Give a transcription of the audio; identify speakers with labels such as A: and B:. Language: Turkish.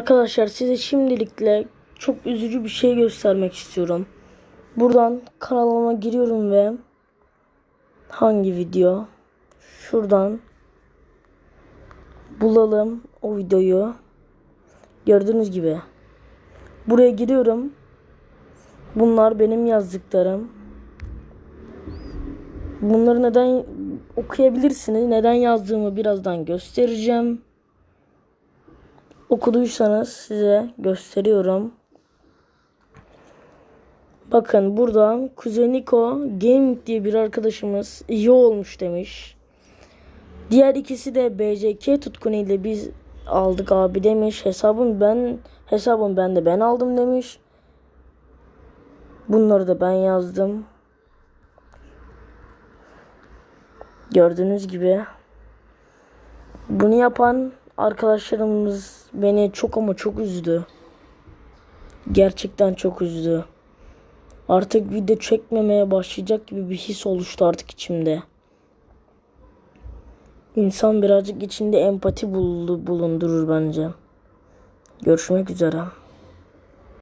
A: Arkadaşlar size şimdilikle çok üzücü bir şey göstermek istiyorum. Buradan kanalıma giriyorum ve hangi video? Şuradan bulalım o videoyu. Gördüğünüz gibi. Buraya giriyorum. Bunlar benim yazdıklarım. Bunları neden okuyabilirsiniz? Neden yazdığımı birazdan göstereceğim. Okuduysanız size gösteriyorum. Bakın burada Kuzeniko Gaming diye bir arkadaşımız iyi olmuş demiş. Diğer ikisi de BCK tutkunu ile biz aldık abi demiş. Hesabım ben hesabım ben de ben aldım demiş. Bunları da ben yazdım. Gördüğünüz gibi bunu yapan arkadaşlarımız beni çok ama çok üzdü. Gerçekten çok üzdü. Artık video çekmemeye başlayacak gibi bir his oluştu artık içimde. İnsan birazcık içinde empati buldu, bulundurur bence. Görüşmek üzere.